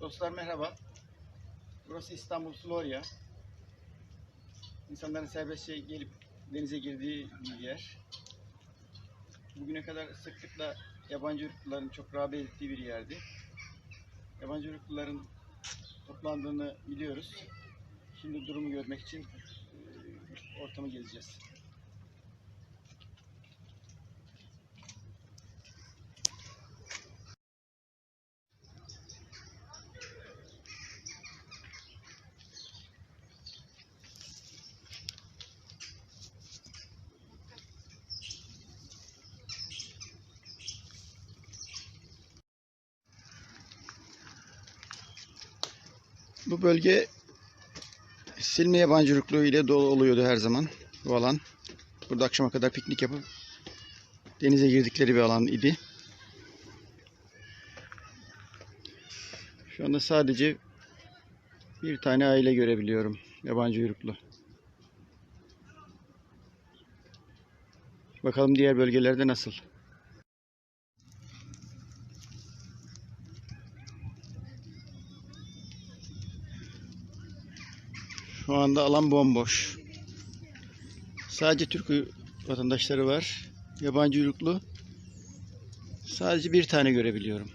Dostlar merhaba. Burası İstanbul Florya. İnsanların serbestçe gelip denize girdiği bir yer. Bugüne kadar sıklıkla yabancı ırklıların çok rağbet ettiği bir yerdi. Yabancı ırklıların toplandığını biliyoruz. Şimdi durumu görmek için e, ortamı gezeceğiz. Bu bölge silme yabancılıklığı ile dolu oluyordu her zaman bu alan. Burada akşama kadar piknik yapıp denize girdikleri bir alan idi. Şu anda sadece bir tane aile görebiliyorum yabancı uyruklu. Bakalım diğer bölgelerde nasıl? Şu anda alan bomboş. Sadece Türk vatandaşları var. Yabancı uyruklu sadece bir tane görebiliyorum.